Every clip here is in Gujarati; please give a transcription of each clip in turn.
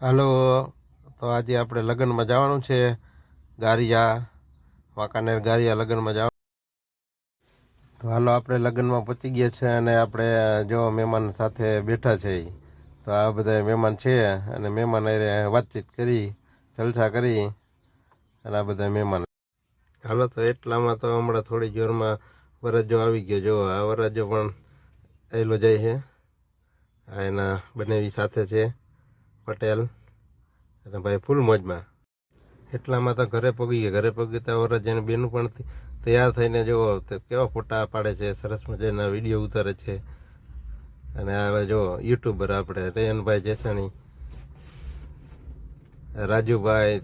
હાલો, તો આજે આપણે લગ્નમાં જવાનું છે. ગારિયા, વાંકાનેર ગારિયા લગ્નમાં જવાનું તો હાલો, આપણે લગ્નમાં પહોંચી ગયા છે અને આપણે જો મહેમાન સાથે બેઠા છે તો આ બધા મહેમાન છે અને મહેમાન વાતચીત કરી, જલસા કરી અને આ બધા મહેમાન. હાલો, તો એટલામાં તો હમણાં થોડી જોરમાં વરજો આવી ગયો. જો, આ વરજો પણ આવેલો જાય છે. આ એના બંને સાથે છે. પટેલ અને ભાઈ ફૂલ મોજમાં. એટલામાં તો ઘરે પગી ગયા. ઘરે પગી તો વરસ જેને બેનું પણ તૈયાર થઈને જુઓ, તે કેવા ફોટા પાડે છે, સરસ મજાના વીડિયો ઉતારે છે. અને હવે જો યુટ્યુબર આપણે, રેયનભાઈ જેસાણી રાજુભાઈ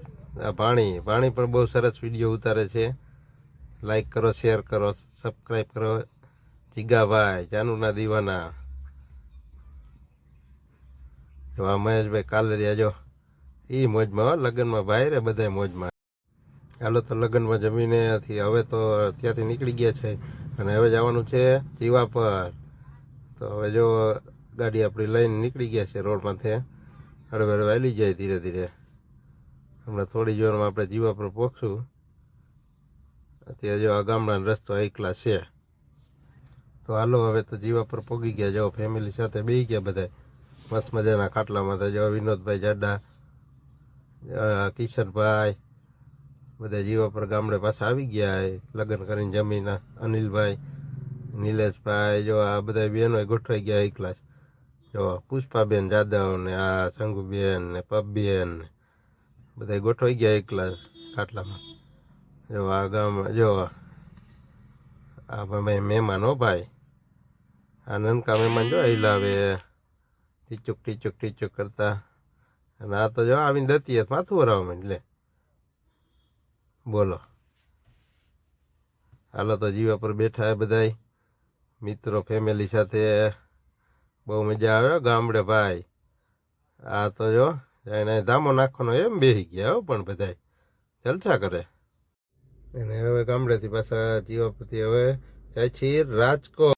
ભાણી ભાણી પણ બહુ સરસ વીડિયો ઉતારે છે. લાઈક કરો શેર કરો સબસ્ક્રાઈબ કરો. જીગાભાઈ, જાનુના દીવાના. જો આ મહેશભાઈ કાલરિયા જો એ મોજમાં લગ્નમાં ભાઈ રે બધા મોજમાં. હાલો તો લગ્નમાં જમીને હવે તો ત્યાંથી નીકળી ગયા છે. અને હવે જવાનું છે જીવા પર તો હવે જો ગાડી આપણી લઈને નીકળી ગયા છે રોડમાંથી. હળવે હળવે હાલી જાય ધીરે ધીરે. હમણાં થોડી જોરમાં આપણે જીવા પર પહોંચશું અત્યારે જો આ ગામડાનો રસ્તો એકલા છે. તો હાલો હવે તો જીવા પર પોગી ગયા. જાઓ ફેમિલી સાથે બેસી ગયા બધા મસ્ત મજાના ખાટલામાં તો જો વિનોદભાઈ જાડા કિશનભાઈ, બધા જીવો પર ગામડે પાછા આવી ગયા. લગ્ન કરીને જમીના, અનિલભાઈ, નિલેશભાઈ, જો આ બધા બહેનો ગોઠવાઈ ગયા એકલા જ. પુષ્પાબેન, જાદવ ને આ શંકુબેન ને પબબેન ને બધા ગોઠવાઈ ગયા એકલા ખાટલામાં જો આ ગામ, જો આ ભાઈ મહેમાન ભાઈ આ નનકા મહેમાન જો હિલાવે ટીચુક ટીચુક ટીચુક કરતા. અને આ તો જો આવીને દતી માથું વરાવવા માંડ. લે. બોલો. હાલો તો જીવા પર બેઠા હે બધાય. મિત્રો ફેમિલી સાથે બહુ મજા આવે ગામડે ભાઈ. આ તો જો, એને ધામો નાખવાનો એમ બેસી ગયા હો પણ બધાય. જલસા કરે. અને હવે ગામડેથી પાછા જીવા પરથી હવે જાય છીએ રાજકોટ.